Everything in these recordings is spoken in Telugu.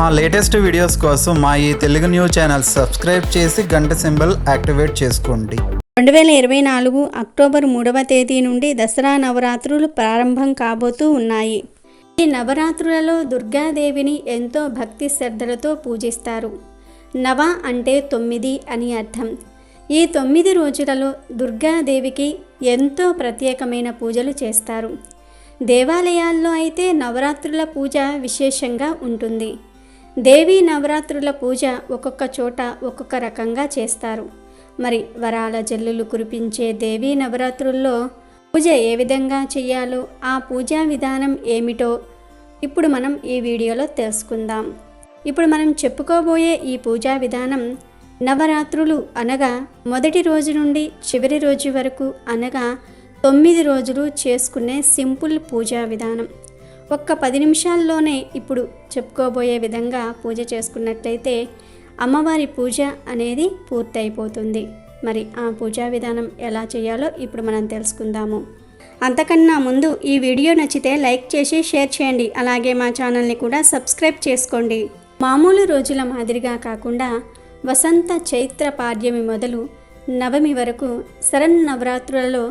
మా లేటెస్ట్ వీడియోస్ కోసం మా ఈ తెలుగు న్యూస్ ఛానల్ సబ్స్క్రైబ్ చేసి గంట సింబల్ యాక్టివేట్ చేసుకోండి. రెండు వేల ఇరవై నాలుగు అక్టోబర్ మూడవ తేదీ నుండి దసరా నవరాత్రులు ప్రారంభం కాబోతూ ఉన్నాయి. ఈ నవరాత్రులలో దుర్గాదేవిని ఎంతో భక్తి శ్రద్ధలతో పూజిస్తారు. నవ అంటే తొమ్మిది అని అర్థం. ఈ తొమ్మిది రోజులలో దుర్గాదేవికి ఎంతో ప్రత్యేకమైన పూజలు చేస్తారు. దేవాలయాల్లో అయితే నవరాత్రుల పూజ విశేషంగా ఉంటుంది. దేవీ నవరాత్రుల పూజ ఒక్కొక్క చోట ఒక్కొక్క రకంగా చేస్తారు. మరి వరాల జల్లులు కురిపించే దేవీ నవరాత్రుల్లో పూజ ఏ విధంగా చేయాలో ఆ పూజా విధానం ఏమిటో ఇప్పుడు మనం ఈ వీడియోలో తెలుసుకుందాం. ఇప్పుడు మనం చెప్పుకోబోయే ఈ పూజా విధానం నవరాత్రులు అనగా మొదటి రోజు నుండి చివరి రోజు వరకు అనగా తొమ్మిది రోజులు చేసుకునే సింపుల్ పూజా విధానం. ఒక్క పది నిమిషాల్లోనే ఇప్పుడు చెప్పుకోబోయే విధంగా పూజ చేసుకున్నట్లయితే అమ్మవారి పూజ అనేది పూర్తయిపోతుంది. మరి ఆ పూజా విధానం ఎలా చేయాలో ఇప్పుడు మనం తెలుసుకుందాము. అంతకన్నా ముందు ఈ వీడియో నచ్చితే లైక్ చేసి షేర్ చేయండి. అలాగే మా ఛానల్ని కూడా సబ్స్క్రైబ్ చేసుకోండి. మామూలు రోజుల మాదిరిగా కాకుండా వసంత చైత్ర పాడ్యమి మొదలు నవమి వరకు శరన్నవరాత్రులలో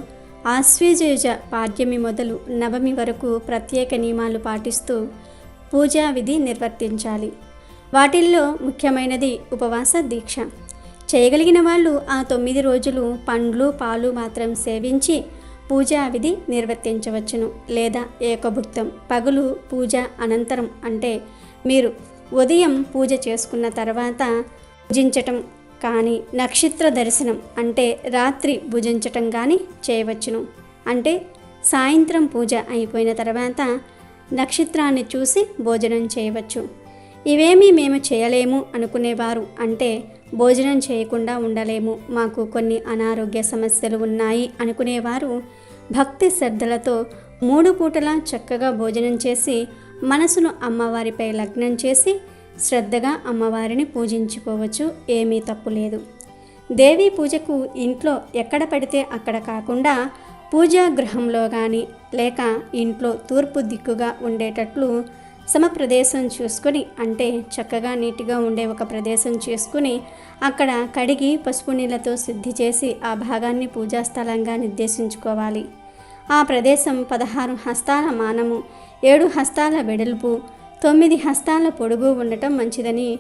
ఆశ్వేజయుజ పాడ్యమి మొదలు నవమి వరకు ప్రత్యేక నియమాలు పాటిస్తూ పూజా విధి నిర్వర్తించాలి. వాటిల్లో ముఖ్యమైనది ఉపవాస దీక్ష. చేయగలిగిన వాళ్ళు ఆ తొమ్మిది రోజులు పండ్లు పాలు మాత్రం సేవించి పూజా విధి నిర్వర్తించవచ్చును. లేదా ఏకభుక్తం పగులు పూజ అనంతరం అంటే మీరు ఉదయం పూజ చేసుకున్న తర్వాత పూజించటం కానీ నక్షత్ర దర్శనం అంటే రాత్రి భుజించటం కానీ చేయవచ్చును. అంటే సాయంత్రం పూజ అయిపోయిన తర్వాత నక్షత్రాన్ని చూసి భోజనం చేయవచ్చు. ఇవేమీ మేము చేయలేము అనుకునేవారు అంటే భోజనం చేయకుండా ఉండలేము మాకు కొన్ని అనారోగ్య సమస్యలు ఉన్నాయి అనుకునేవారు భక్తి శ్రద్ధలతో మూడు పూటలా చక్కగా భోజనం చేసి మనసును అమ్మవారిపై లగ్నం చేసి శ్రద్ధగా అమ్మవారిని పూజించుకోవచ్చు ఏమీ తప్పు లేదు. దేవీ పూజకు ఇంట్లో ఎక్కడ పడితే అక్కడ కాకుండా పూజా గృహంలో కానీ లేక ఇంట్లో తూర్పు దిక్కుగా ఉండేటట్లు సమ ప్రదేశం చూసుకొని అంటే చక్కగా నీట్గా ఉండే ఒక ప్రదేశం చేసుకుని అక్కడ కడిగి పసుపు నీళ్ళతో శుద్ధి చేసి ఆ భాగాన్ని పూజా స్థలంగా నిర్దేశించుకోవాలి. ఆ ప్రదేశం పదహారు హస్తాల మానము ఏడు హస్తాల వెడల్పు తొమ్మిది హస్తాల పొడుగు ఉండటం మంచిదని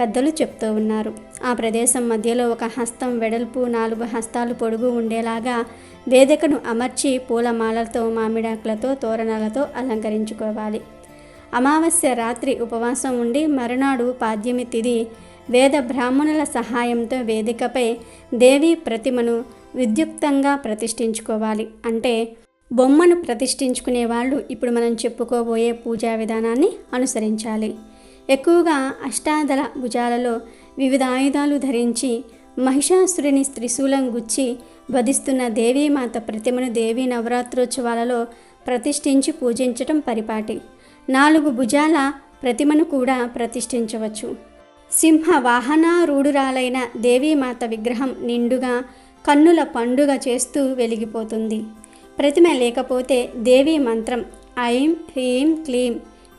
పెద్దలు చెప్తూ ఉన్నారు. ఆ ప్రదేశం మధ్యలో ఒక హస్తం వెడల్పు నాలుగు హస్తాలు పొడుగు ఉండేలాగా వేదికను అమర్చి పూలమాలలతో మామిడాకులతో తోరణాలతో అలంకరించుకోవాలి. అమావాస్య రాత్రి ఉపవాసం ఉండి మరునాడు పాద్యమి తిది వేద బ్రాహ్మణుల సహాయంతో వేదికపై దేవి ప్రతిమను విద్యుక్తంగా ప్రతిష్ఠించుకోవాలి. అంటే బొమ్మను ప్రతిష్ఠించుకునే వాళ్ళు ఇప్పుడు మనం చెప్పుకోబోయే పూజా విధానాన్ని అనుసరించాలి. ఎక్కువగా అష్టాదల భుజాలలో వివిధ ఆయుధాలు ధరించి మహిషాసురుని త్రిశూలం గుచ్చి వధిస్తున్న దేవీమాత ప్రతిమను దేవీ నవరాత్రోత్సవాలలో ప్రతిష్ఠించి పూజించటం పరిపాటి. నాలుగు భుజాల ప్రతిమను కూడా ప్రతిష్ఠించవచ్చు. సింహ వాహనారూఢురాలైన దేవీమాత విగ్రహం నిండుగా కన్నుల పండుగ చేస్తూ వెలిగిపోతుంది. ప్రతిమ లేకపోతే దేవీ మంత్రం ఐం హ్రీం క్లీం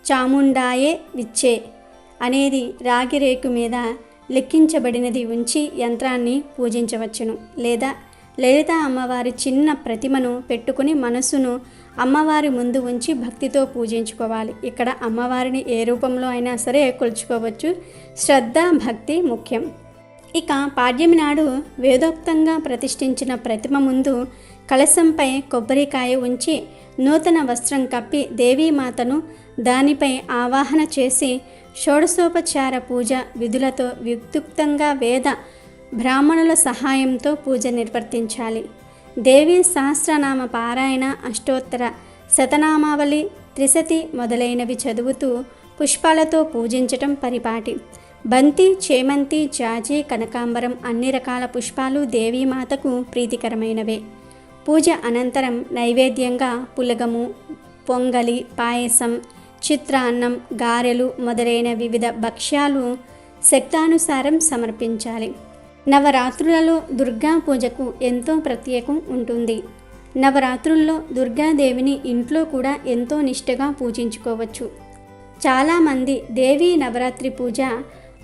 చాముండాయే విచ్చే అనేది రాగి రేకు మీద లెక్కించబడినది ఉంచి యంత్రాన్ని పూజించవచ్చును. లేదా లలిత అమ్మవారి చిన్న ప్రతిమను పెట్టుకుని మనసును అమ్మవారి ముందు ఉంచి భక్తితో పూజించుకోవాలి. ఇక్కడ అమ్మవారిని ఏ రూపంలో అయినా సరే కొలుచుకోవచ్చు. శ్రద్ధ భక్తి ముఖ్యం. ఇక పాడ్యమి నాడు వేదోక్తంగా ప్రతిష్ఠించిన ప్రతిమ ముందు కలశంపై కొబ్బరికాయ ఉంచి నూతన వస్త్రం కప్పి దేవీమాతను దానిపై ఆవాహన చేసి షోడశోపచార పూజ విధులతో విద్యుక్తంగా వేద బ్రాహ్మణుల సహాయంతో పూజ నిర్వర్తించాలి. దేవీ సహస్రనామ పారాయణ అష్టోత్తర శతనామావళి త్రిశతి మొదలైనవి చదువుతూ పుష్పాలతో పూజించటం పరిపాటి. బంతి చేమంతి జాజి కనకాంబరం అన్ని రకాల పుష్పాలు దేవీమాతకు ప్రీతికరమైనవే. పూజ అనంతరం నైవేద్యంగా పులగము పొంగలి పాయసం చిత్రాన్నం గారెలు మొదలైన వివిధ భక్ష్యాలు శక్తానుసారం సమర్పించాలి. నవరాత్రులలో దుర్గా పూజకు ఎంతో ప్రత్యేకం ఉంటుంది. నవరాత్రుల్లో దుర్గాదేవిని ఇంట్లో కూడా ఎంతో నిష్ఠగా పూజించుకోవచ్చు. చాలామంది దేవీ నవరాత్రి పూజ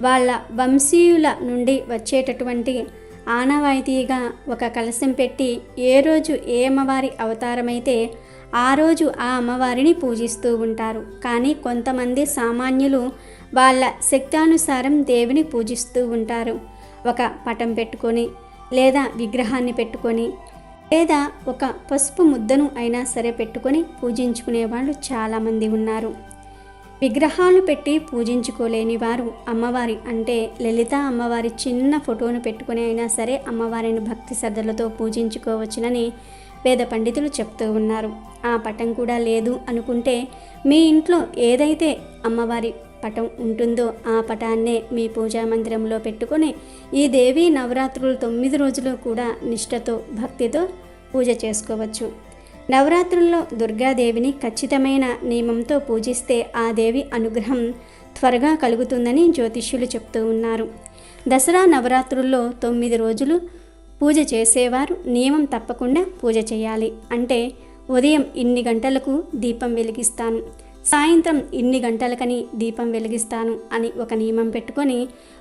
వాళ్ళ వంశీయుల నుండి వచ్చేటటువంటి ఆనవాయితీగా ఒక కలశం పెట్టి ఏ రోజు ఏ అమ్మవారి అవతారమైతే ఆ రోజు ఆ అమ్మవారిని పూజిస్తూ ఉంటారు. కానీ కొంతమంది సామాన్యులు వాళ్ళ శక్తానుసారం దేవిని పూజిస్తూ ఉంటారు. ఒక పటం పెట్టుకొని లేదా విగ్రహాన్ని పెట్టుకొని లేదా ఒక పసుపు ముద్దను అయినా సరే పెట్టుకొని పూజించుకునే వాళ్ళు చాలామంది ఉన్నారు. విగ్రహాలు పెట్టి పూజించుకోలేని వారు అమ్మవారి అంటే లలిత అమ్మవారి చిన్న ఫోటోను పెట్టుకుని అయినా సరే అమ్మవారిని భక్తి శ్రద్ధలతో పూజించుకోవచ్చునని వేద పండితులు చెప్తూ ఉన్నారు. ఆ పటం కూడా లేదు అనుకుంటే మీ ఇంట్లో ఏదైతే అమ్మవారి పటం ఉంటుందో ఆ పటాన్నే మీ పూజా మందిరంలో పెట్టుకొని ఈ దేవి నవరాత్రులు తొమ్మిది రోజులు కూడా నిష్ఠతో భక్తితో పూజ చేసుకోవచ్చు. నవరాత్రుల్లో దుర్గాదేవిని ఖచ్చితమైన నియమంతో పూజిస్తే ఆ దేవి అనుగ్రహం త్వరగా కలుగుతుందని జ్యోతిష్యులు చెప్తూ ఉన్నారు. దసరా నవరాత్రుల్లో తొమ్మిది రోజులు పూజ చేసేవారు నియమం తప్పకుండా పూజ చేయాలి. అంటే ఉదయం ఇన్ని గంటలకు దీపం వెలిగిస్తాను సాయంత్రం ఇన్ని గంటలకని దీపం వెలిగిస్తాను అని ఒక నియమం పెట్టుకొని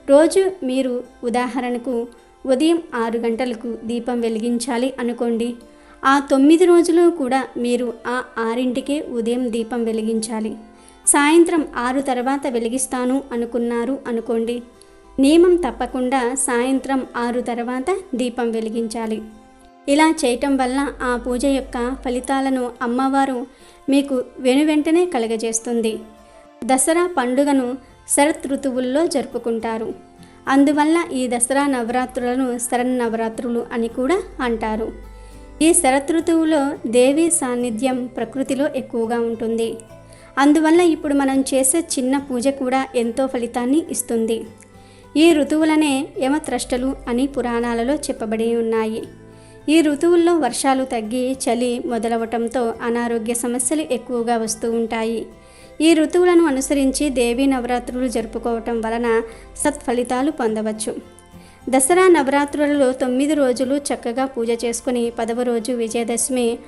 రోజు మీరు ఉదాహరణకు ఉదయం ఆరు గంటలకు దీపం వెలిగించాలి అనుకోండి. ఆ తొమ్మిది రోజులు కూడా మీరు ఆ ఆరింటికే ఉదయం దీపం వెలిగించాలి. సాయంత్రం ఆరు తర్వాత వెలిగిస్తాను అనుకున్నారు అనుకోండి. నియమం తప్పకుండా సాయంత్రం ఆరు తర్వాత దీపం వెలిగించాలి. ఇలా చేయటం వల్ల ఆ పూజ యొక్క ఫలితాలను అమ్మవారు మీకు వెనువెంటనే కలగజేస్తుంది. దసరా పండుగను శరత్ ఋతువుల్లో జరుపుకుంటారు. అందువల్ల ఈ దసరా నవరాత్రులను శరన్నవరాత్రులు అని కూడా అంటారు. ఈ శరతృతువులో దేవి సాన్నిధ్యం ప్రకృతిలో ఎక్కువగా ఉంటుంది. అందువల్ల ఇప్పుడు మనం చేసే చిన్న పూజ కూడా ఎంతో ఫలితాన్ని ఇస్తుంది. ఈ ఋతువులనే యమత్రష్టలు అని పురాణాలలో చెప్పబడి ఉన్నాయి. ఈ ఋతువుల్లో వర్షాలు తగ్గి చలి మొదలవటంతో అనారోగ్య సమస్యలు ఎక్కువగా వస్తూ ఉంటాయి. ఈ ఋతువులను అనుసరించి దేవీ నవరాత్రులు జరుపుకోవటం వలన సత్ఫలితాలు పొందవచ్చు. దసరా నవరాత్రులలో తొమ్మిది రోజులు చక్కగా పూజ చేసుకుని పదవ రోజు విజయదశమి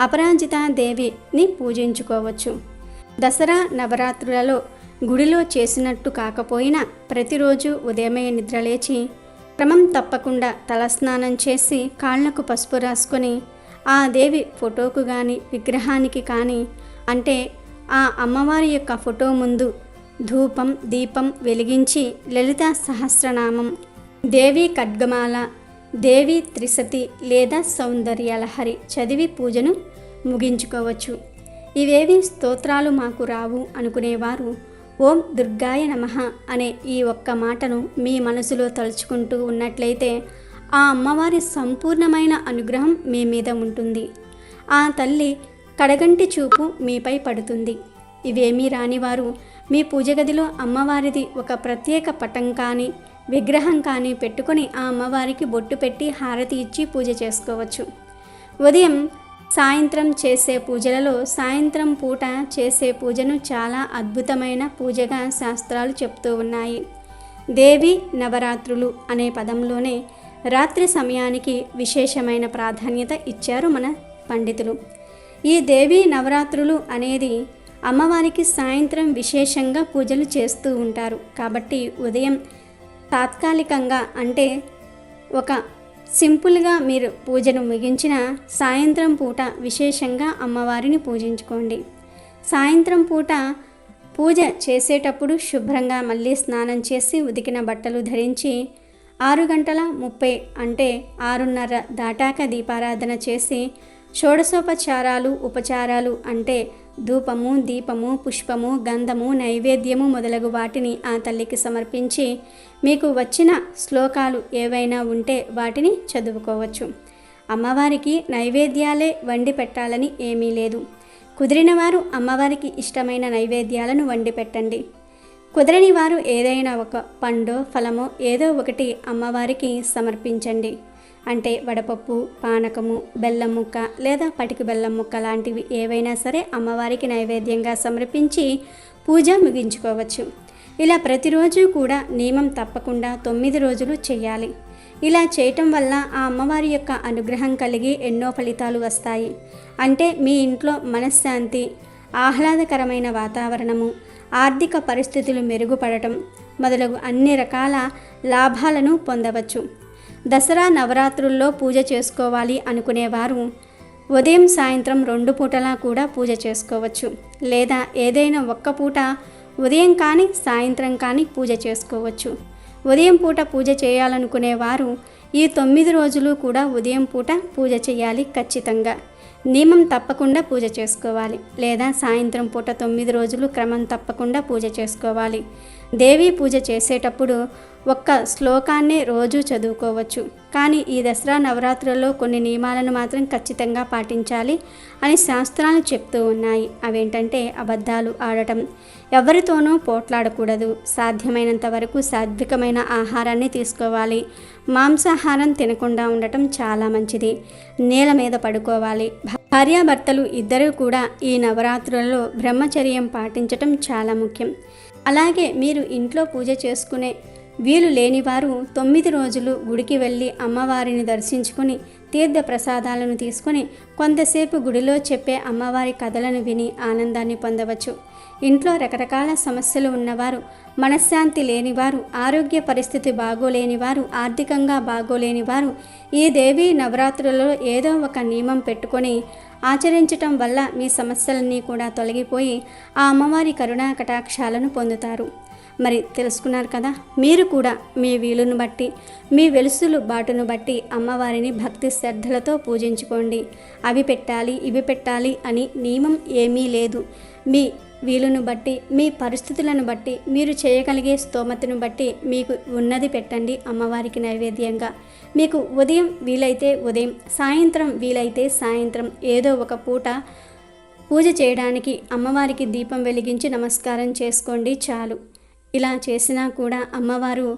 అపరాజిత దేవిని పూజించుకోవచ్చు. దసరా నవరాత్రులలో గుడిలో చేసినట్టు కాకపోయినా ప్రతిరోజు ఉదయమే నిద్రలేచి క్రమం తప్పకుండా తలస్నానం చేసి కాళ్ళకు పసుపు రాసుకొని ఆ దేవి ఫోటోకు కానీ విగ్రహానికి కానీ అంటే ఆ అమ్మవారి యొక్క ఫోటో ముందు ధూపం దీపం వెలిగించి లలిత సహస్రనామం దేవి ఖడ్గమాల దేవి త్రిసతి లేదా సౌందర్యలహరి చదివి పూజను ముగించుకోవచ్చు. ఇవేవి స్తోత్రాలు మాకు రావు అనుకునేవారు. ఓం దుర్గాయ నమః అనే ఈ ఒక్క మాటను మీ మనసులో తలుచుకుంటూ ఉన్నట్లయితే ఆ అమ్మవారి సంపూర్ణమైన అనుగ్రహం మీ మీద ఉంటుంది. ఆ తల్లి కడగంటి చూపు మీపై పడుతుంది. ఇవేమీ రానివారు. మీ పూజ గదిలో అమ్మవారిది ఒక ప్రత్యేక పటం కానీ విగ్రహం కానీ పెట్టుకొని ఆ అమ్మవారికి బొట్టు పెట్టి హారతి ఇచ్చి పూజ చేసుకోవచ్చు. ఉదయం సాయంత్రం చేసే పూజలలో సాయంత్రం పూట చేసే పూజను చాలా అద్భుతమైన పూజగా శాస్త్రాలు చెప్తూ ఉన్నాయి. దేవి నవరాత్రులు అనే పదంలోనే రాత్రి సమయానికి విశేషమైన ప్రాధాన్యత ఇచ్చారు మన పండితులు. ఈ దేవి నవరాత్రులు అనేది అమ్మవారికి సాయంత్రం విశేషంగా పూజలు చేస్తూ ఉంటారు. కాబట్టి ఉదయం తాత్కాలికంగా అంటే ఒక సింపుల్గా మీరు పూజను ముగించిన సాయంత్రం పూట విశేషంగా అమ్మవారిని పూజించుకోండి. సాయంత్రం పూట పూజ చేసేటప్పుడు శుభ్రంగా మళ్ళీ స్నానం చేసి ఉదికిన బట్టలు ధరించి ఆరు గంటల ముప్పై అంటే ఆరున్నర దాటాక దీపారాధన చేసి షోడశోపచారాలు ఉపచారాలు అంటే ధూపము దీపము పుష్పము గంధము నైవేద్యము మొదలగు వాటిని ఆ తల్లికి సమర్పించి మీకు వచ్చిన శ్లోకాలు ఏవైనా ఉంటే వాటిని చదువుకోవచ్చు. అమ్మవారికి నైవేద్యాలే వండి పెట్టాలని ఏమీ లేదు. కుదిరిన వారు అమ్మవారికి ఇష్టమైన నైవేద్యాలను వండి పెట్టండి. కుదరని వారు ఏదైనా ఒక పండో ఫలమో ఏదో ఒకటి అమ్మవారికి సమర్పించండి. అంటే వడపప్పు పానకము బెల్లం ముక్క లేదా పటికి బెల్లం ముక్క లాంటివి ఏవైనా సరే అమ్మవారికి నైవేద్యంగా సమర్పించి పూజ ముగించుకోవచ్చు. ఇలా ప్రతిరోజు కూడా నియమం తప్పకుండా తొమ్మిది రోజులు చేయాలి. ఇలా చేయటం వల్ల ఆ అమ్మవారి యొక్క అనుగ్రహం కలిగి ఎన్నో ఫలితాలు వస్తాయి. అంటే మీ ఇంట్లో మనశ్శాంతి ఆహ్లాదకరమైన వాతావరణము ఆర్థిక పరిస్థితులు మెరుగుపడటం మొదలగు అన్ని రకాల లాభాలను పొందవచ్చు. దసరా నవరాత్రుల్లో పూజ చేసుకోవాలి అనుకునేవారు. ఉదయం సాయంత్రం రెండు పూటలా కూడా పూజ చేసుకోవచ్చు. లేదా ఏదైనా ఒక్క పూట ఉదయం కానీ సాయంత్రం కానీ పూజ చేసుకోవచ్చు. ఉదయం పూట పూజ చేయాలనుకునేవారు. ఈ తొమ్మిది రోజులు కూడా ఉదయం పూట పూజ చేయాలి ఖచ్చితంగా. నియమం తప్పకుండా పూజ చేసుకోవాలి లేదా సాయంత్రం పూట తొమ్మిది రోజులు క్రమం తప్పకుండా పూజ చేసుకోవాలి. దేవీ పూజ చేసేటప్పుడు ఒక్క శ్లోకాన్నే రోజు చదువుకోవచ్చు. కానీ ఈ దసరా నవరాత్రుల్లో కొన్ని నియమాలను మాత్రం ఖచ్చితంగా పాటించాలి అని శాస్త్రాలు చెప్తూ ఉన్నాయి. అవేంటంటే అబద్ధాలు ఆడటం ఎవరితోనూ పోట్లాడకూడదు. సాధ్యమైనంత వరకు సాత్వికమైన ఆహారాన్ని తీసుకోవాలి. మాంసాహారం తినకుండా ఉండటం చాలా మంచిది. నేల మీద పడుకోవాలి. భార్యాభర్తలు ఇద్దరూ కూడా ఈ నవరాత్రులలో బ్రహ్మచర్యం పాటించటం చాలా ముఖ్యం. అలాగే మీరు ఇంట్లో పూజ చేసుకునే వీలు లేనివారు తొమ్మిది రోజులు గుడికి వెళ్ళి అమ్మవారిని దర్శించుకుని తీర్థ ప్రసాదాలను తీసుకొని కొంతసేపు గుడిలో చెప్పే అమ్మవారి కథలను విని ఆనందాన్ని పొందవచ్చు. ఇంట్లో రకరకాల సమస్యలు ఉన్నవారు మనశ్శాంతి లేనివారు ఆరోగ్య పరిస్థితి బాగోలేనివారు ఆర్థికంగా బాగోలేనివారు ఈ దేవి నవరాత్రులలో ఏదో ఒక నియమం పెట్టుకొని ఆచరించటం వల్ల మీ సమస్యలన్నీ కూడా తొలగిపోయి ఆ అమ్మవారి కరుణా కటాక్షాలను పొందుతారు. మరి తెలుసుకున్నారు కదా మీరు కూడా మీ వీలును బట్టి మీ వెలుసులు బాటును బట్టి అమ్మవారిని భక్తి శ్రద్ధలతో పూజించుకోండి. అవి పెట్టాలి ఇవి పెట్టాలి అని నియమం ఏమీ లేదు. మీ వీలును బట్టి మీ పరిస్థితులను బట్టి మీరు చేయగలిగే స్తోమతను బట్టి మీకు ఉన్నది పెట్టండి అమ్మవారికి నైవేద్యంగా. మీకు ఉదయం వీలైతే ఉదయం సాయంత్రం వీలైతే సాయంత్రం ఏదో ఒక పూట పూజ చేయడానికి అమ్మవారికి దీపం వెలిగించి నమస్కారం చేసుకోండి చాలు. ఇలా చేసినా కూడా అమ్మవారు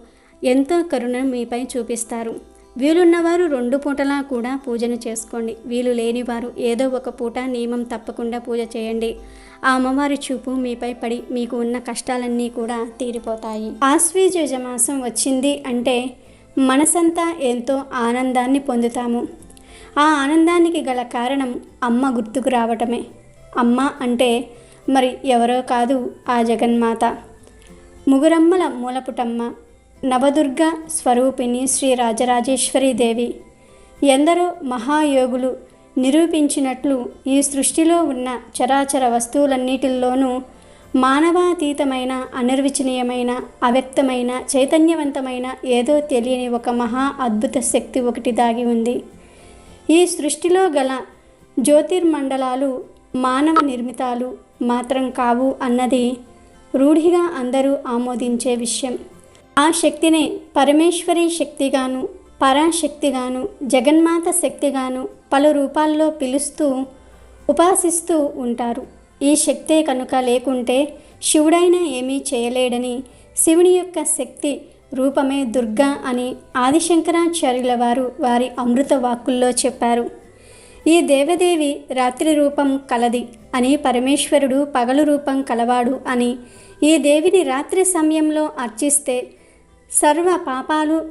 ఎంతో కరుణను మీపై చూపిస్తారు. వీలున్నవారు రెండు పూటలా కూడా పూజను చేసుకోండి. వీలు లేనివారు ఏదో ఒక పూట నియమం తప్పకుండా పూజ చేయండి. ఆ అమ్మవారి చూపు మీపై పడి మీకు ఉన్న కష్టాలన్నీ కూడా తీరిపోతాయి. ఆశ్వీజ మాసం వచ్చింది అంటే మనసంతా ఎంతో ఆనందాన్ని పొందుతాము. ఆ ఆనందానికి గల కారణం అమ్మ గుర్తుకు రావటమే. అమ్మ అంటే మరి ఎవరో కాదు ఆ జగన్మాత. ముగురమ్మల మూలపుటమ్మ నవదుర్గ స్వరూపిణి శ్రీ రాజరాజేశ్వరి దేవి. ఎందరో మహాయోగులు నిరూపించినట్లు ఈ సృష్టిలో ఉన్న చరాచర వస్తువులన్నిటిల్లోనూ మానవాతీతమైన అనిర్వచనీయమైన అవ్యక్తమైన చైతన్యవంతమైన ఏదో తెలియని ఒక మహా అద్భుత శక్తి ఒకటి దాగి ఉంది. ఈ సృష్టిలో గల జ్యోతిర్మండలాలు మానవ నిర్మితాలు మాత్రం కావు అన్నది రూఢిగా అందరూ ఆమోదించే విషయం. ఆ శక్తినే పరమేశ్వరి శక్తిగాను పరాశక్తిగాను జగన్మాత శక్తిగాను పలు రూపాల్లో పిలుస్తూ ఉపాసిస్తూ ఉంటారు. ఈ శక్తే కనుక లేకుంటే శివుడైనా ఏమీ చేయలేడని శివుని యొక్క శక్తి రూపమే దుర్గా అని ఆదిశంకరాచార్యుల వారు వారి అమృత వాక్కుల్లో చెప్పారు. ఈ దేవదేవి రాత్రి రూపం కలది అని పరమేశ్వరుడు పగలు రూపం కలవాడు అని ఈ దేవిని రాత్రి సమయంలో అర్చిస్తే సర్వ పాపాలు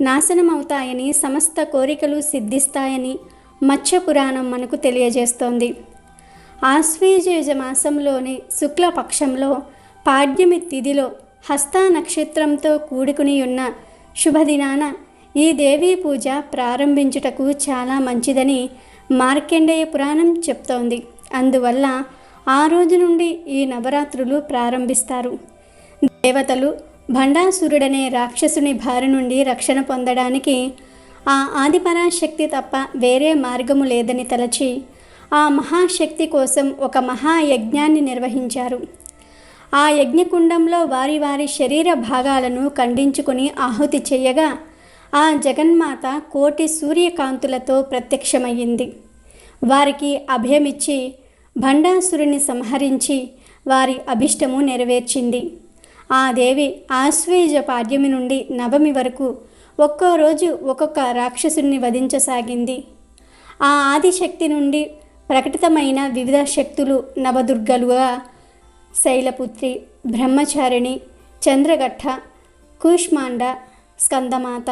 నాశనమవుతాయని సమస్త కోరికలు సిద్ధిస్తాయని మత్స్య పురాణం మనకు తెలియజేస్తోంది. ఆశ్వీజ మాసంలోని శుక్లపక్షంలో పాడ్యమి తిథిలో హస్త నక్షత్రంతో కూడుకుని ఉన్న శుభదినాన ఈ దేవీ పూజ ప్రారంభించుటకు చాలా మంచిదని మార్కండేయ పురాణం చెప్తోంది. అందువల్ల ఆ రోజు నుండి ఈ నవరాత్రులు ప్రారంభిస్తారు. దేవతలు భండాసురుడనే రాక్షసుని బారి నుండి రక్షణ పొందడానికి ఆ ఆదిపరాశక్తి తప్ప వేరే మార్గము లేదని తలచి ఆ మహాశక్తి కోసం ఒక మహాయజ్ఞాన్ని నిర్వహించారు. ఆ యజ్ఞకుండంలో వారి వారి శరీర భాగాలను ఖండించుకుని ఆహుతి చేయగా ఆ జగన్మాత కోటి సూర్యకాంతులతో ప్రత్యక్షమయ్యింది. వారికి అభయమిచ్చి భండాసురుని సంహరించి వారి అభిష్టము నెరవేర్చింది. ఆ దేవి ఆశ్వేజ పాడ్యమి నుండి నవమి వరకు ఒక్కో రోజు ఒక్కొక్క రాక్షసుని వధించసాగింది. ఆ ఆదిశక్తి నుండి ప్రకటితమైన వివిధ శక్తులు నవదుర్గలుగా శైలపుత్రి బ్రహ్మచారిణి చంద్రగట్ట కూష్మాండ స్కందమాత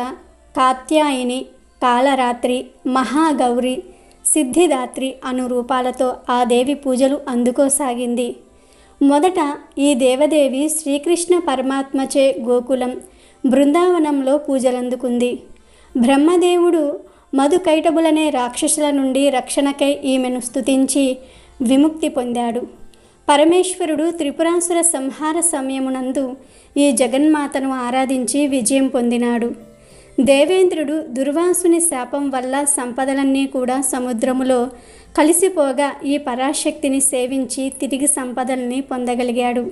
కాత్యాయిని కాలరాత్రి మహాగౌరి సిద్ధిదాత్రి అను రూపాలతో ఆ దేవి పూజలు అందుకోసాగింది. మొదట ఈ దేవదేవి శ్రీకృష్ణ పరమాత్మచే గోకులం బృందావనంలో పూజలందుకుంది. బ్రహ్మదేవుడు మధుకైటబులనే రాక్షసుల నుండి రక్షణకై ఈమెను స్తుతించి విముక్తి పొందాడు. పరమేశ్వరుడు త్రిపురాసుర సంహార సమయమునందు ఈ జగన్మాతను ఆరాధించి విజయం పొందినాడు. దేవేంద్రుడు దుర్వాసుని శాపం వల్ల సంపదలన్నీ కూడా సముద్రములో కలిసిపోగా ఈ పరాశక్తిని సేవించి తిరిగి సంపదల్ని పొందగలిగాడు.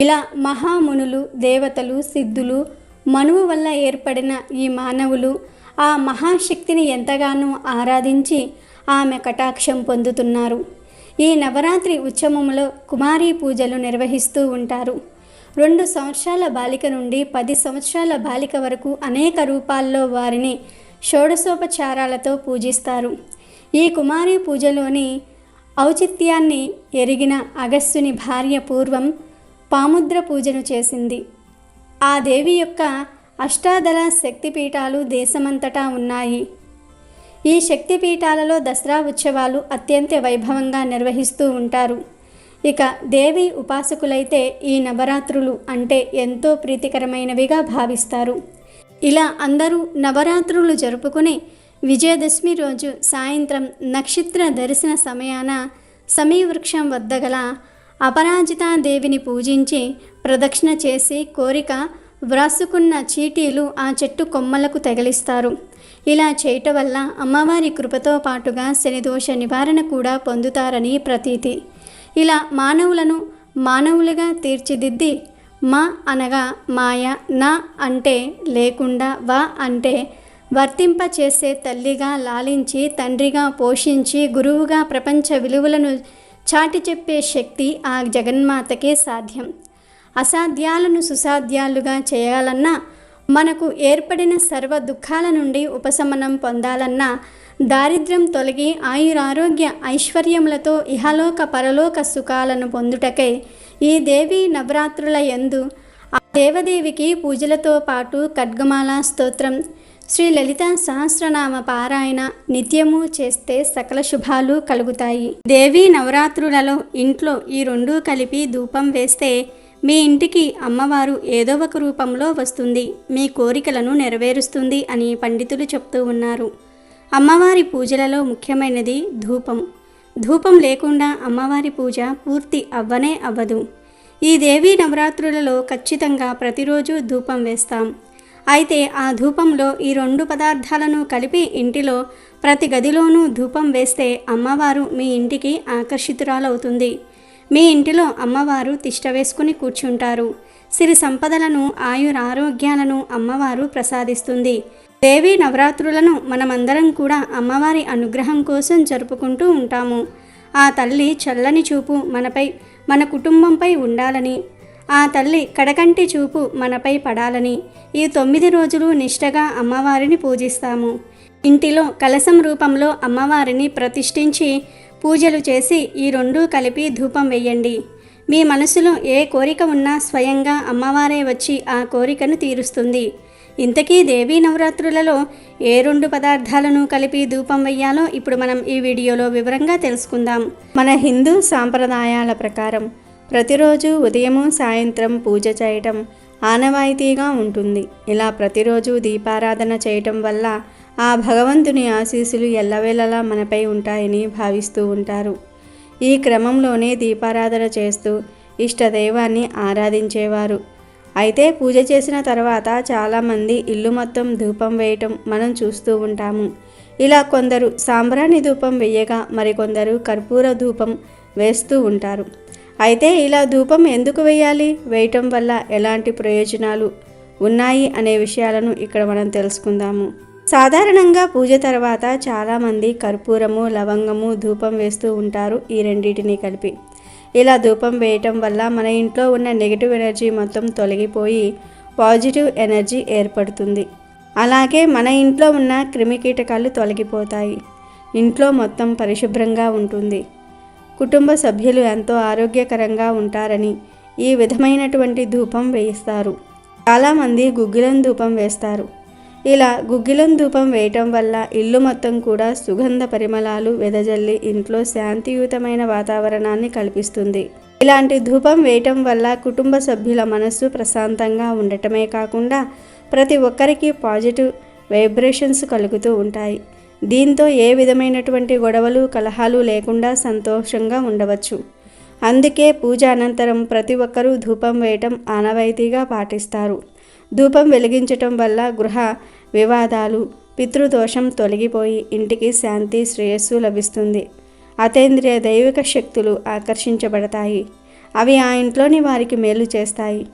ఇలా మహామునులు దేవతలు సిద్ధులు మనువు వల్ల ఏర్పడిన ఈ మానవులు ఆ మహాశక్తిని ఎంతగానో ఆరాధించి ఆమె కటాక్షం పొందుతున్నారు. ఈ నవరాత్రి ఉత్సవములో కుమారీ పూజలు నిర్వహిస్తూ ఉంటారు. రెండు సంవత్సరాల బాలిక నుండి పది సంవత్సరాల బాలిక వరకు అనేక రూపాల్లో వారిని షోడశోపచారాలతో పూజిస్తారు. ఈ కుమారి పూజలోని ఔచిత్యాన్ని ఎరిగిన అగస్త్యుని భార్య పూర్వం పాముద్ర పూజను చేసింది. ఆ దేవి యొక్క అష్టాదళ శక్తిపీఠాలు దేశమంతటా ఉన్నాయి. ఈ శక్తిపీఠాలలో దసరా ఉత్సవాలు అత్యంత వైభవంగా నిర్వహిస్తూ ఉంటారు. ఇక దేవి ఉపాసకులైతే ఈ నవరాత్రులు అంటే ఎంతో ప్రీతికరమైనవిగా భావిస్తారు. ఇలా అందరూ నవరాత్రులు జరుపుకుని విజయదశమి రోజు సాయంత్రం నక్షత్ర దర్శన సమయాన సమీవృక్షం వద్ద గల అపరాజితాదేవిని పూజించి ప్రదక్షిణ చేసి కోరిక వ్రాసుకున్న చీటీలు ఆ చెట్టు కొమ్మలకు తగిలిస్తారు. ఇలా చేయటం వల్ల అమ్మవారి కృపతో పాటుగా శనిదోష నివారణ కూడా పొందుతారని ప్రతీతి. ఇలా మానవులను మానవులుగా తీర్చిదిద్ది మా అనగా మాయ నా అంటే లేకుండా వా అంటే వర్తింప చేసే తల్లిగా లాలించి తండ్రిగా పోషించి గురువుగా ప్రపంచ విలువలను చాటి చెప్పే శక్తి ఆ జగన్మాతకే సాధ్యం. అసాధ్యాలను సుసాధ్యాలుగా చేయాలన్నా మనకు ఏర్పడిన సర్వ దుఃఖాల నుండి ఉపశమనం పొందాలన్నా దారిద్ర్యం తొలగి ఆయురారోగ్య ఐశ్వర్యములతో ఇహలోక పరలోక సుఖాలను పొందుటకై ఈ దేవి నవరాత్రుల యందు ఆ దేవదేవికి పూజలతో పాటు ఖడ్గమాల స్తోత్రం శ్రీ లలిత సహస్రనామ పారాయణ నిత్యము చేస్తే సకల శుభాలు కలుగుతాయి. దేవీ నవరాత్రులలో ఇంట్లో ఈ రెండూ కలిపి ధూపం వేస్తే మీ ఇంటికి అమ్మవారు ఏదో ఒక రూపంలో వస్తుంది మీ కోరికలను నెరవేరుస్తుంది అని పండితులు చెప్తూ ఉన్నారు. అమ్మవారి పూజలలో ముఖ్యమైనది ధూపం. ధూపం లేకుండా అమ్మవారి పూజ పూర్తి అవ్వనే అవ్వదు. ఈ దేవీ నవరాత్రులలో ఖచ్చితంగా ప్రతిరోజు ధూపం వేస్తాం. అయితే ఆ ధూపంలో ఈ రెండు పదార్థాలను కలిపి ఇంటిలో ప్రతి గదిలోనూ ధూపం వేస్తే అమ్మవారు మీ ఇంటికి ఆకర్షితురాలవుతుంది. మీ ఇంటిలో అమ్మవారు తిష్ట వేసుకుని కూర్చుంటారు. సిరి సంపదలను ఆయురారోగ్యాలను అమ్మవారు ప్రసాదిస్తుంది. దేవి నవరాత్రులను మనమందరం కూడా అమ్మవారి అనుగ్రహం కోసం జరుపుకుంటూ ఉంటాము. ఆ తల్లి చల్లని చూపు మనపై మన కుటుంబంపై ఉండాలని ఆ తల్లి కడకంటి చూపు మనపై పడాలని ఈ తొమ్మిది రోజులు నిష్టగా అమ్మవారిని పూజిస్తాము. ఇంటిలో కలశం రూపంలో అమ్మవారిని ప్రతిష్ఠించి పూజలు చేసి ఈ రెండూ కలిపి ధూపం వేయండి. మీ మనసులో ఏ కోరిక ఉన్నా స్వయంగా అమ్మవారే వచ్చి ఆ కోరికను తీరుస్తుంది. ఇంతకీ దేవీ నవరాత్రులలో ఏ రెండు పదార్థాలను కలిపి ధూపం వెయ్యాలో ఇప్పుడు మనం ఈ వీడియోలో వివరంగా తెలుసుకుందాం. మన హిందూ సాంప్రదాయాల ప్రకారం ప్రతిరోజు ఉదయము సాయంత్రం పూజ చేయటం ఆనవాయితీగా ఉంటుంది. ఇలా ప్రతిరోజు దీపారాధన చేయటం వల్ల ఆ భగవంతుని ఆశీస్సులు ఎల్లవేళలా మనపై ఉంటాయని భావిస్తూ ఉంటారు. ఈ క్రమంలోనే దీపారాధన చేస్తూ ఇష్టదైవాన్ని ఆరాధించేవారు. అయితే పూజ చేసిన తర్వాత చాలామంది ఇల్లు మొత్తం ధూపం వేయటం మనం చూస్తూ ఉంటాము. ఇలా కొందరు సాంబ్రాణి ధూపం వేయగా మరికొందరు కర్పూర ధూపం వేస్తూ ఉంటారు. అయితే ఇలా ధూపం ఎందుకు వేయాలి? వేయటం వల్ల ఎలాంటి ప్రయోజనాలు ఉన్నాయి అనే విషయాలను ఇక్కడ మనం తెలుసుకుందాము. సాధారణంగా పూజ తర్వాత చాలామంది కర్పూరము లవంగము ధూపం వేస్తూ ఉంటారు ఈ రెండింటిని కలిపి. ఇలా ధూపం వేయటం వల్ల మన ఇంట్లో ఉన్న నెగిటివ్ ఎనర్జీ మొత్తం తొలగిపోయి పాజిటివ్ ఎనర్జీ ఏర్పడుతుంది. అలాగే మన ఇంట్లో ఉన్న క్రిమికీటకాలు తొలగిపోతాయి. ఇంట్లో మొత్తం పరిశుభ్రంగా ఉంటుంది. కుటుంబ సభ్యులు ఎంతో ఆరోగ్యకరంగా ఉంటారని ఈ విధమైనటువంటి ధూపం వేయిస్తారు. చాలామంది గుగ్గిలం ధూపం వేస్తారు. ఇలా గుగ్గిలం ధూపం వేయటం వల్ల ఇల్లు మొత్తం కూడా సుగంధ పరిమళాలు వెదజల్లి ఇంట్లో శాంతియుతమైన వాతావరణాన్ని కల్పిస్తుంది. ఇలాంటి ధూపం వేయటం వల్ల కుటుంబ సభ్యుల మనస్సు ప్రశాంతంగా ఉండటమే కాకుండా ప్రతి ఒక్కరికి పాజిటివ్ వైబ్రేషన్స్ కలుగుతూ ఉంటాయి. దీంతో ఏ విధమైనటువంటి గొడవలు కలహాలు లేకుండా సంతోషంగా ఉండవచ్చు. అందుకే పూజ అనంతరం ప్రతి ఒక్కరూ ధూపం వేయటం ఆనవాయితీగా పాటిస్తారు. ధూపం వెలిగించటం వల్ల గృహ వివాదాలు పితృదోషం తొలగిపోయి ఇంటికి శాంతి శ్రేయస్సు లభిస్తుంది. అతేంద్రియ దైవిక శక్తులు ఆకర్షించబడతాయి. అవి ఆ ఇంట్లోని వారికి మేలు చేస్తాయి.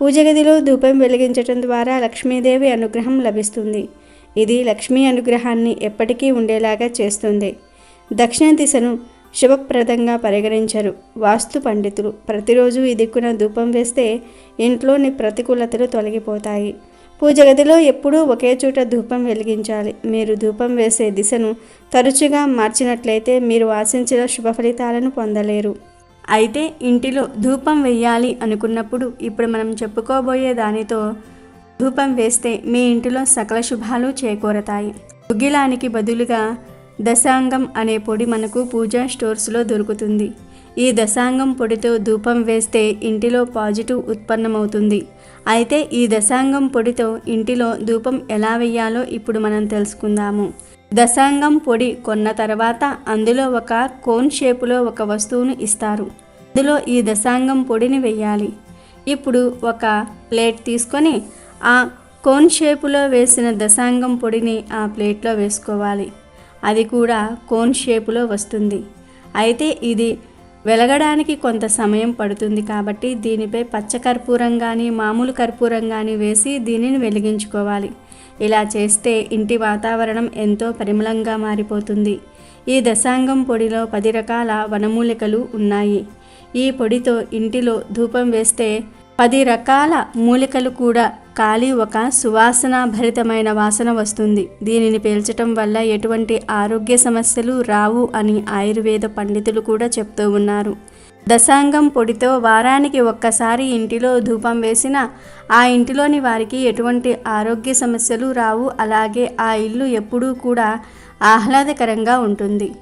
పూజ గదిలో ధూపం వెలిగించటం ద్వారా లక్ష్మీదేవి అనుగ్రహం లభిస్తుంది. ఇది లక్ష్మీ అనుగ్రహాన్ని ఎప్పటికీ ఉండేలాగా చేస్తుంది. దక్షిణ దిశను శుభప్రదంగా పరిగణించరు. వాస్తు పండితులు ప్రతిరోజు ఈ దిక్కున ధూపం వేస్తే ఇంట్లోని ప్రతికూలతలు తొలగిపోతాయి. పూజ గదిలో ఎప్పుడూ ఒకే చోట ధూపం వెలిగించాలి. మీరు ధూపం వేసే దిశను తరచుగా మార్చినట్లయితే మీరు ఆశించిన శుభ ఫలితాలను పొందలేరు. అయితే ఇంటిలో ధూపం వేయాలి అనుకున్నప్పుడు ఇప్పుడు మనం చెప్పుకోబోయే దానితో ధూపం వేస్తే మీ ఇంటిలో సకల శుభాలు చేకూరతాయి. గుగ్గిలానికి బదులుగా దశాంగం అనే పొడి మనకు పూజా స్టోర్స్లో దొరుకుతుంది. ఈ దశాంగం పొడితో ధూపం వేస్తే ఇంటిలో పాజిటివ్ ఉత్పన్నమవుతుంది. అయితే ఈ దశాంగం పొడితో ఇంటిలో ధూపం ఎలా వేయాలో ఇప్పుడు మనం తెలుసుకుందాము. దశాంగం పొడి కొన్న తర్వాత అందులో ఒక కోన్ షేపులో ఒక వస్తువును ఇస్తారు. అందులో ఈ దశాంగం పొడిని వేయాలి. ఇప్పుడు ఒక ప్లేట్ తీసుకొని ఆ కోన్ షేపులో వేసిన దశాంగం పొడిని ఆ ప్లేట్లో వేసుకోవాలి. అది కూడా కోన్ షేపులో వస్తుంది. అయితే ఇది వెలగడానికి కొంత సమయం పడుతుంది కాబట్టి దీనిపై పచ్చ కర్పూరం కానీ మామూలు కర్పూరం కానీ వేసి దీనిని వెలిగించుకోవాలి. ఇలా చేస్తే ఇంటి వాతావరణం ఎంతో పరిమళంగా మారిపోతుంది. ఈ దశాంగం పొడిలో పది రకాల వనమూలికలు ఉన్నాయి. ఈ పొడితో ఇంటిలో ధూపం వేస్తే పది రకాల మూలికలు కూడా కాలి ఒక సువాసనాభరితమైన వాసన వస్తుంది. దీనిని పీల్చటం వల్ల ఎటువంటి ఆరోగ్య సమస్యలు రావు అని ఆయుర్వేద పండితులు కూడా చెప్తూ ఉన్నారు. దశాంగం పొడితో వారానికి ఒక్కసారి ఇంటిలో ధూపం వేసిన ఆ ఇంటిలోని వారికి ఎటువంటి ఆరోగ్య సమస్యలు రావు. అలాగే ఆ ఇల్లు ఎప్పుడూ కూడా ఆహ్లాదకరంగా ఉంటుంది.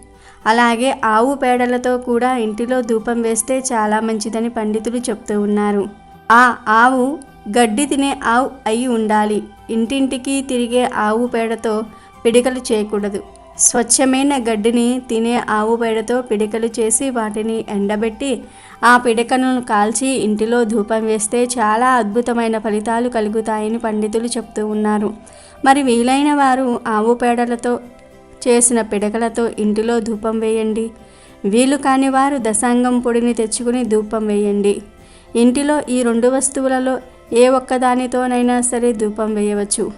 అలాగే ఆవు పేడలతో కూడా ఇంటిలో ధూపం వేస్తే చాలా మంచిదని పండితులు చెప్తూ ఉన్నారు. ఆ ఆవు గడ్డి తినే ఆవు అయి ఉండాలి. ఇంటింటికి తిరిగే ఆవు పేడతో పిడికలు చేయకూడదు. స్వచ్ఛమైన గడ్డిని తినే ఆవు పేడతో పిడికలు చేసి వాటిని ఎండబెట్టి ఆ పిడకలను కాల్చి ఇంటిలో ధూపం వేస్తే చాలా అద్భుతమైన ఫలితాలు కలుగుతాయని పండితులు చెప్తూ ఉన్నారు. మరి వీలైన వారు ఆవు పేడలతో చేసిన పిడకలతో ఇంటిలో ధూపం వేయండి. వీలు కాని వారు దశాంగం పొడిని తెచ్చుకుని ధూపం వేయండి. ఇంటిలో ఈ రెండు వస్తువులలో ఏ ఒక్కదానితోనైనా సరే ధూపం వేయవచ్చు.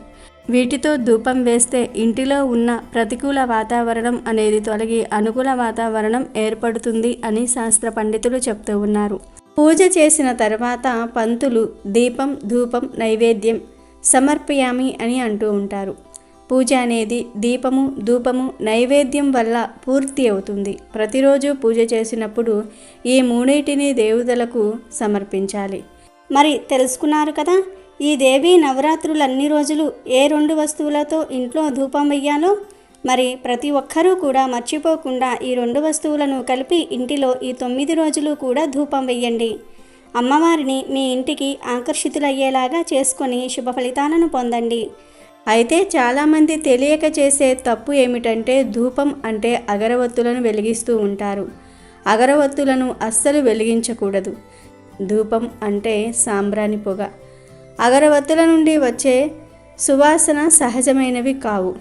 వీటితో ధూపం వేస్తే ఇంటిలో ఉన్న ప్రతికూల వాతావరణం అనేది తొలగి అనుకూల వాతావరణం ఏర్పడుతుంది అని శాస్త్ర పండితులు చెప్తూ ఉన్నారు. పూజ చేసిన తర్వాత పంతులు దీపం ధూపం నైవేద్యం సమర్పయామి అని అంటూ ఉంటారు. పూజ అనేది దీపము ధూపము నైవేద్యం వల్ల పూర్తి అవుతుంది. ప్రతిరోజు పూజ చేసినప్పుడు ఈ మూడింటిని దేవతలకు సమర్పించాలి. మరి తెలుసుకున్నారు కదా ఈ దేవి నవరాత్రులు అన్ని రోజులు ఏ రెండు వస్తువులతో ఇంట్లో ధూపం వెయ్యాలో? మరి ప్రతి ఒక్కరూ కూడా మర్చిపోకుండా ఈ రెండు వస్తువులను కలిపి ఇంటిలో ఈ తొమ్మిది రోజులు కూడా ధూపం వెయ్యండి. అమ్మవారిని మీ ఇంటికి ఆకర్షితులయ్యేలాగా చేసుకొని శుభ ఫలితాలను పొందండి. అయితే చాలామంది తెలియక చేసే తప్పు ఏమిటంటే ధూపం అంటే అగరవత్తులను వెలిగిస్తూ ఉంటారు. అగరవత్తులను అస్సలు వెలిగించకూడదు. ధూపం అంటే సాంబ్రాణి పొగ. అగరవత్తుల నుండి వచ్చే సువాసన సహజమైనవి కావు.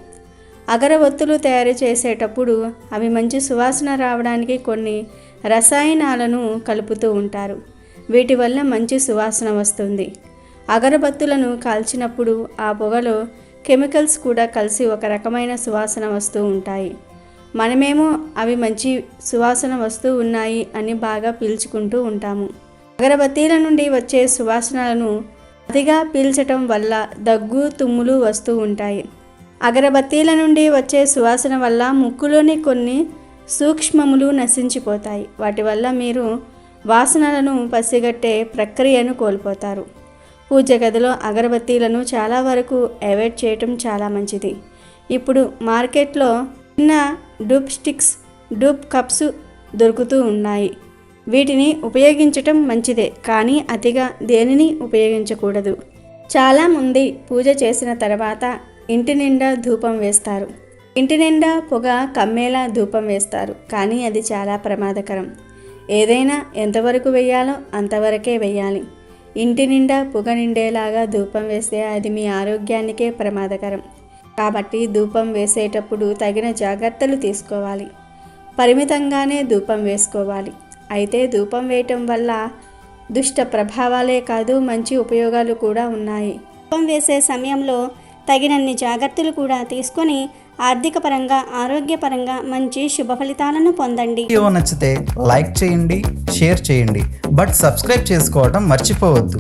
అగరవత్తులు తయారు చేసేటప్పుడు అవి మంచి సువాసన రావడానికి కొన్ని రసాయనాలను కలుపుతూ ఉంటారు. వీటి వల్ల మంచి సువాసన వస్తుంది. అగరబత్తులను కాల్చినప్పుడు ఆ పొగలో కెమికల్స్ కూడా కలిసి ఒక రకమైన సువాసన వస్తూ ఉంటాయి. మనమేమో అవి మంచి సువాసన వస్తూ ఉన్నాయి అని బాగా పీల్చుకుంటూ ఉంటాము. అగరబత్తీల నుండి వచ్చే సువాసనలను అతిగా పీల్చటం వల్ల దగ్గు తుమ్ములు వస్తూ ఉంటాయి. అగరబత్తీల నుండి వచ్చే సువాసన వల్ల ముక్కులోని కొన్ని సూక్ష్మములు నశించిపోతాయి. వాటి వల్ల మీరు వాసనలను పసిగట్టే ప్రక్రియను కోల్పోతారు. పూజ గదిలో అగరబత్తీలను చాలా వరకు అవాయిడ్ చేయటం చాలా మంచిది. ఇప్పుడు మార్కెట్లో చిన్న డూప్ స్టిక్స్ డూప్ కప్స్ దొరుకుతూ ఉన్నాయి. వీటిని ఉపయోగించటం మంచిదే కానీ అతిగా దేనిని ఉపయోగించకూడదు. చాలామంది పూజ చేసిన తర్వాత ఇంటి నిండా ధూపం వేస్తారు. ఇంటి నిండా పొగ కమ్మేలా ధూపం వేస్తారు కానీ అది చాలా ప్రమాదకరం. ఏదైనా ఎంతవరకు వేయాలో అంతవరకే వేయాలి. ఇంటి నిండా పొగ నిండేలాగా ధూపం వేస్తే అది మీ ఆరోగ్యానికే ప్రమాదకరం. కాబట్టి ధూపం వేసేటప్పుడు తగిన జాగ్రత్తలు తీసుకోవాలి. పరిమితంగానే ధూపం వేసుకోవాలి. అయితే ధూపం వేయటం వల్ల దుష్ట ప్రభావాలే కాదు మంచి ఉపయోగాలు కూడా ఉన్నాయి. ధూపం వేసే సమయంలో తగినన్ని జాగ్రత్తలు కూడా తీసుకొని ఆర్థిక పరంగా ఆరోగ్యపరంగా మంచి శుభ ఫలితాలను పొందండి. వీడియో నచ్చితే లైక్ చేయండి షేర్ చేయండి బట్ సబ్స్క్రైబ్ చేసుకోవడం మర్చిపోవద్దు.